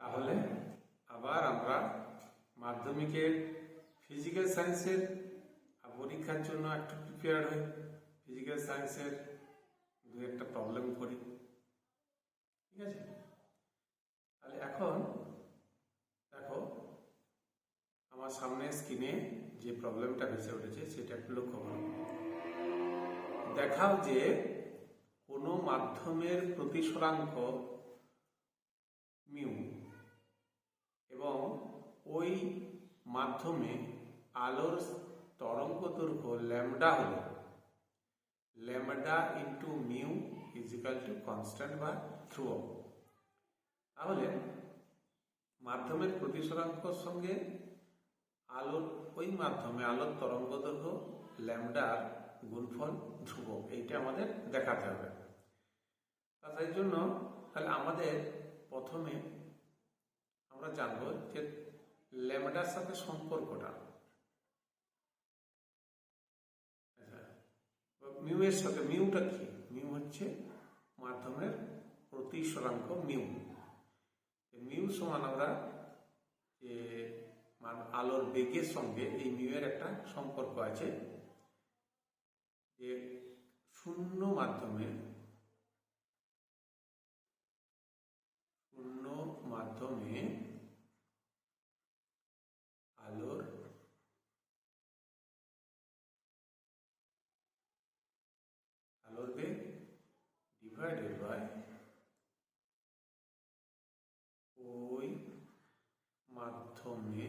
তাহলে আবার আমরা মাধ্যমিকের ফিজিক্যাল সায়েন্সের পরীক্ষার জন্য একটু প্রিপেয়ার হই। ফিজিক্যাল সায়েন্সের দু একটা প্রবলেম করি। ঠিক আছে? তাহলে এখন দেখো, আমার সামনে স্ক্রিনে যে প্রবলেমটা ভেসে উঠেছে সেটা একটু লক্ষ্য করো। দেখাও যে কোনো মাধ্যমের প্রতিসরাঙ্ক মিউ ওই মাধ্যমে আলোর তরঙ্গ দৈর্ঘ্য ল্যামডা হল। Lambda into mu is equal to constant বা ধ্রুবক তাহলে মাধ্যমের প্রতিসরাঙ্কর সঙ্গে আলোর, ওই মাধ্যমে আলোর তরঙ্গ দৈর্ঘ্য ল্যামডার গুণফল ধ্রুবক এইটা আমাদের দেখাতে হবে। তাই জন্য তাহলে আমাদের প্রথমে আমরা জানব যে ল্যামডার সাথে সম্পর্কটা। মিউ এর সাথে, মিউটা কি? মিউ হচ্ছে মাধ্যমের প্রতিসরাঙ্ক মিউ। মিউ সমান আমরা যে আলোর বেগের সঙ্গে এই মিউ এর একটা সম্পর্ক আছে, যে শূন্য মাধ্যমে শূন্য মাধ্যমে আলোর আলোর বেগ ডিভাইডেড বাই ওই মাধ্যমে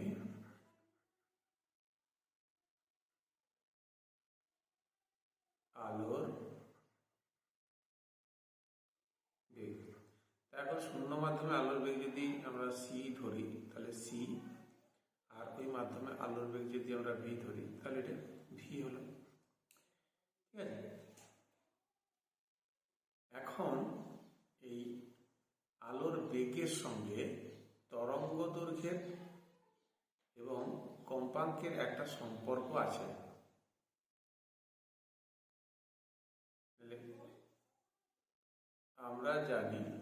আলোর বেগ তারপর শূন্য মাধ্যমে আলোর বেগ যদি আমরা সি ধরি, তাহলে সি আর ওই মাধ্যমে আলোর বেগ যদি আমরা ভি ধরি, তাহলে এটা ভি হলো। ঠিক আছে? এখন এই আলোর বেগের সঙ্গে তরঙ্গ দৈর্ঘ্যের এবং কম্পাঙ্কের একটা সম্পর্ক আছে। আমরা জানি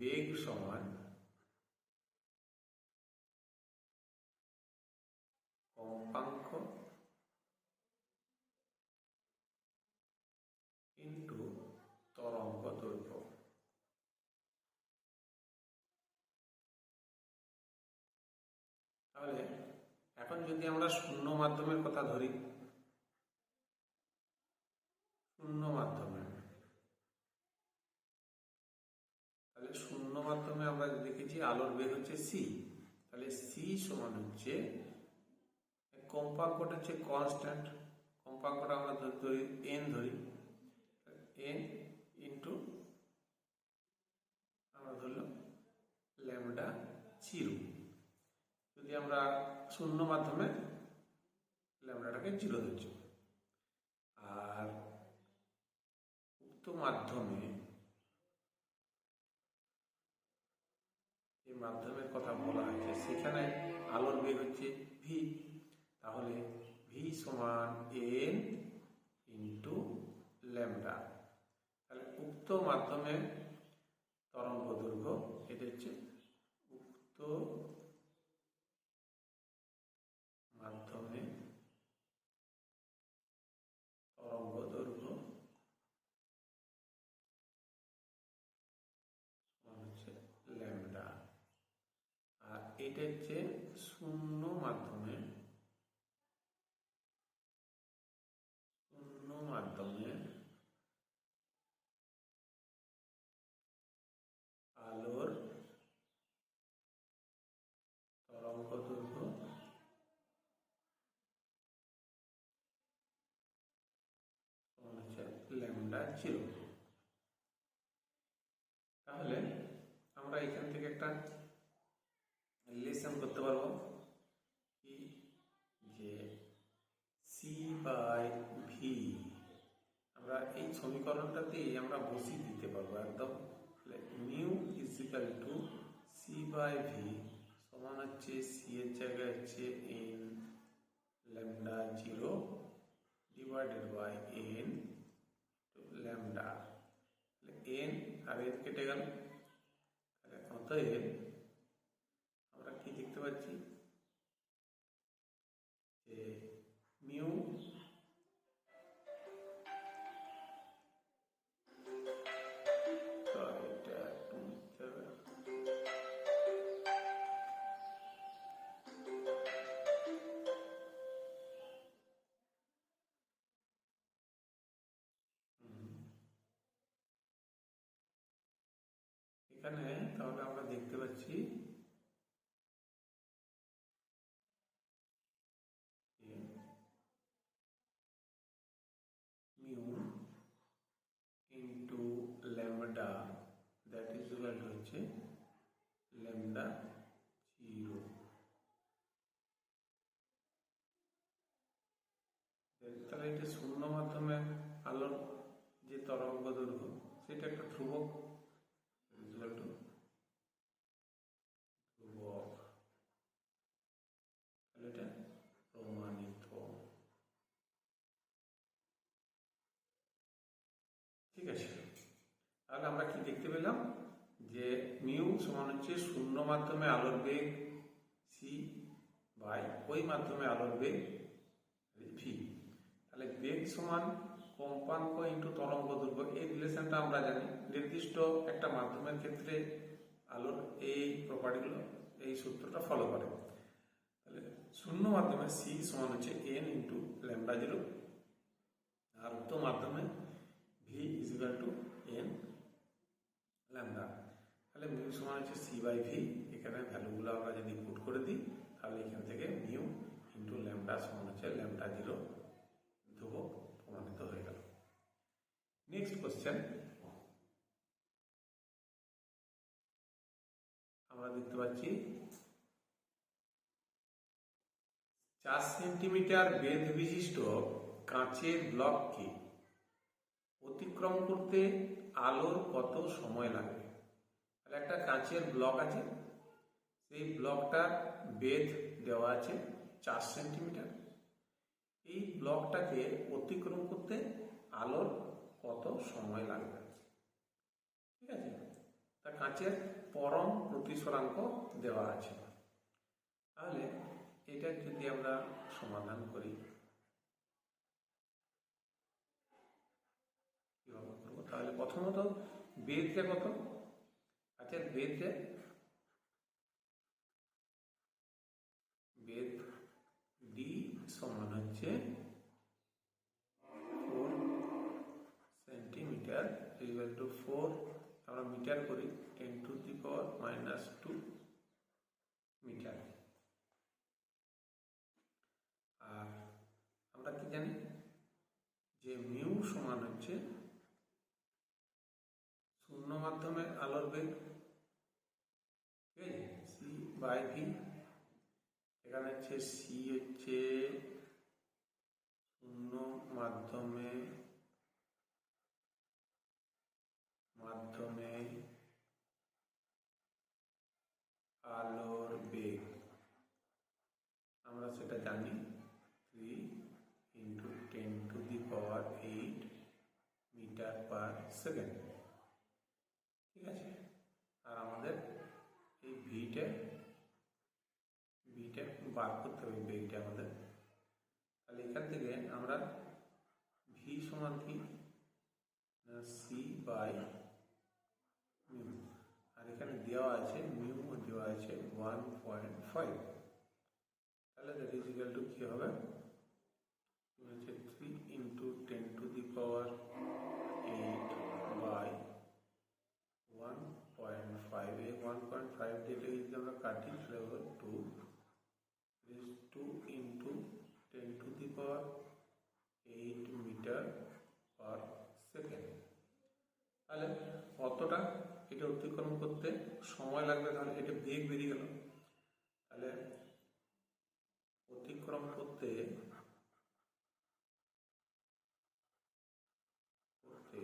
বেগ সমান কম্পাঙ্ক ইন্টু তরঙ্গ দৈর্ঘ্য। তাহলে এখন যদি আমরা শূন্য মাধ্যমের কথা ধরি, শূন্য মাধ্যমে মাধ্যমে আমরা দেখেছি, আলোর বেগ হচ্ছে সি তাহলে সি সমান হচ্ছে কম্পাঙ্কটা হচ্ছে কনস্ট্যান্ট কম্পাঙ্কটা আমরা ধরি এন ধরি এন ইন্টু আমরা ধরলাম ল্যামডা জিরো যদি আমরা শূন্য মাধ্যমে ল্যামডাটাকে জিরো ধরছি। আর উক্ত মাধ্যমে যে মাধ্যমের কথা বলা হয়েছে। সেখানে আলোর বেগ হচ্ছে ভি তাহলে ভি সমান এন ইন্টু ল্যামডা। তাহলে উক্ত মাধ্যমের তরঙ্গ দৈর্ঘ্য, এটা হচ্ছে উক্ত মাধ্যমে তরঙ্গ দৈর্ঘ্য সমান হচ্ছে ল্যামডা আর এটা শূন্য মাধ্যমে শূন্য মাধ্যমে আলোর তরঙ্গ দৈর্ঘ্য ল্যামডা জিরো। তাহলে আমরা এখান থেকে একটা রিলেশন করতে পারব কি? যে সি বাই ভি আমরা এই সমীকরণটাতেই আমরা বসিয়ে দিতে পারব একদম। Mu is equal to C by V সমান হচ্ছে সি এর জায়গায় হচ্ছে N lambda zero divided by N lambda N R N কেটে গেল। অতএব দেখতে পাচ্ছি যে মিউ Sorry, এটা একটু মুছতে হবে। হুম। এখানে তাহলে আমরা দেখতে পাচ্ছি যে mu into lambda that is equal to হচ্ছে ল্যামডা জিরো। তাহলে এটা শূন্য মাধ্যমে আলোর যে তরঙ্গ দৈর্ঘ্য, সেটা একটা ধ্রুবক ধ্রুবক। তাহলে এটা প্রমাণিত। ঠিক আছে। তাহলে আমরা কি দেখতে পেলাম? যে মিউ সমান হচ্ছে শূন্য মাধ্যমে আলোর বেগ সি বাই ওই মাধ্যমে আলোর বেগ ভি তাহলে বেগ সমান কম্পাঙ্ক ইন্টু তরঙ্গ দৈর্ঘ্য। এই রিলেশনটা আমরা জানি। নির্দিষ্ট একটা মাধ্যমের ক্ষেত্রে আলোর এই প্রপার্টিগুলো এই সূত্রটা ফলো করে। তাহলে শূন্য মাধ্যমে সি সমান হচ্ছে এন ইন্টু ল্যামডা জিরো আর উক্ত মাধ্যমে V is to N lambda তাহলে মিউ সমান হচ্ছে সি বাই ভি এখানে ভ্যালুগুলো আমরা যদি পুট করে দিই, তাহলে এখান থেকে মিউ ইন্টু ল্যামডা সমান হচ্ছে ল্যামডা জিরো ধ্রুবক প্রমাণিত হয়ে গেল। নেক্সট কোশ্চেন আমরা দেখতে পাচ্ছি, চার সেন্টিমিটার বেদ বিশিষ্ট কাঁচের ব্লককে অতিক্রম করতে আলোর কত সময় লাগবে একটা কাঁচের ব্লক আছে। সেই ব্লকটার বেধ দেওয়া আছে চার সেন্টিমিটার এই ব্লকটাকে অতিক্রম করতে আলোর কত সময় লাগবে? ঠিক আছে? তা কাঁচের পরম প্রতিসরাঙ্ক দেওয়া আছে। তাহলে এটা যদি আমরা সমাধান করি তাহলে প্রথমত বেদটা কত? কাঁচের বেদটা বেদ ডি সমান হচ্ছে four centimetre equal to four আমরা মিটার করি ten to the power minus two metre. আর আমরা কি জানি? যে মিউ সমান হচ্ছে শূন্য মাধ্যমে আলোর বেগ। বাই ভি এখানে হচ্ছে সি হচ্ছে শূন্য মাধ্যমে মাধ্যমে আলোর বেগ। আমরা সেটা জানি three into ten to the power eight metre per second ঠিক আছে আর আমাদের এই ভিটা ভিটা বার করতে হবে বেগটা আমাদের। তাহলে এখান থেকে আমরা ভি সমান কি? সি বাই মিউ আর এখানে দেওয়া আছে মিউ দেওয়া আছে ওয়ান পয়েন্ট ফাইভ তাহলে দ্যাট টু কী হবে? হচ্ছে three into ten to the power eight by one point five এই ওয়ান পয়েন্ট ফাইভ ডেটে যদি আমরা কাটি, তাহলে হবে two into 2 into 10 to the power 8 metre per second তাহলে কতটা এটা অতিক্রম করতে সময় লাগবে? তাহলে এটা বেগ বেরিয়ে গেল তাহলে অতিক্রম করতে করতে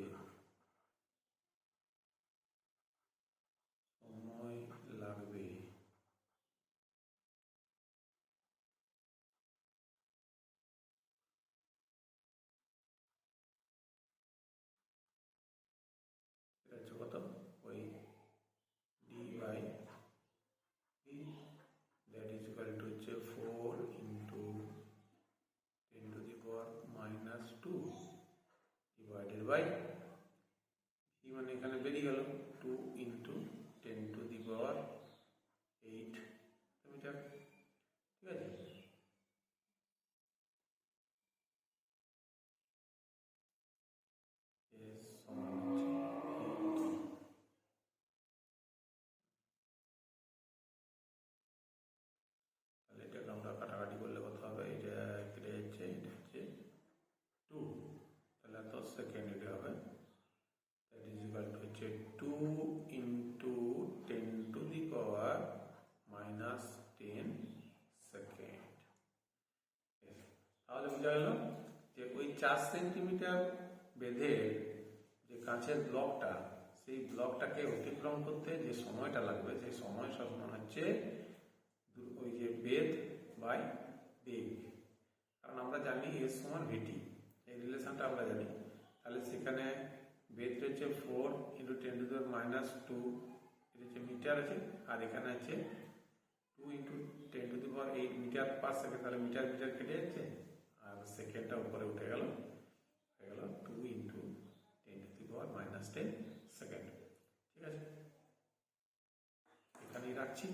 ডিভাইডেড বাই ভি মানে এখানে বেরিয়ে গেল two into ten to the power eight metre ঠিক আছে এর সমান হচ্ছে eight। তাহলে এটাকে আমরা কাটাকাটি করলে কত হবে এটা কেটে যাচ্ছে এটা হচ্ছে টু তাহলে এত সেকেন্ড এটা হবে দ্যাট ইজ ইকাল টু হচ্ছে two into ten to the power minus ten second তাহলে বোঝা গেল যে ওই চার সেন্টিমিটার বেঁধে যে কাঁচের ব্লকটা, সেই ব্লকটাকে অতিক্রম করতে যে সময়টা লাগবে, সেই সময় সব সমান হচ্ছে ওই যে বেদ বাই বেগ। কারণ আমরা জানি এর সমান ভিটি এই রিলেশনটা আমরা জানি। তাহলে সেখানে বেদ হচ্ছে four into ten to minus two এটা হচ্ছে মিটার আছে, আর এখানে আছে two into ten to the power eight metre per second তাহলে মিটার মিটার কেটে যাচ্ছে। সেকেন্ডটা উপরে উঠে গেল। হয়ে গেল two into ten to the power minus ten second ঠিক আছে? এখানেই রাখছি।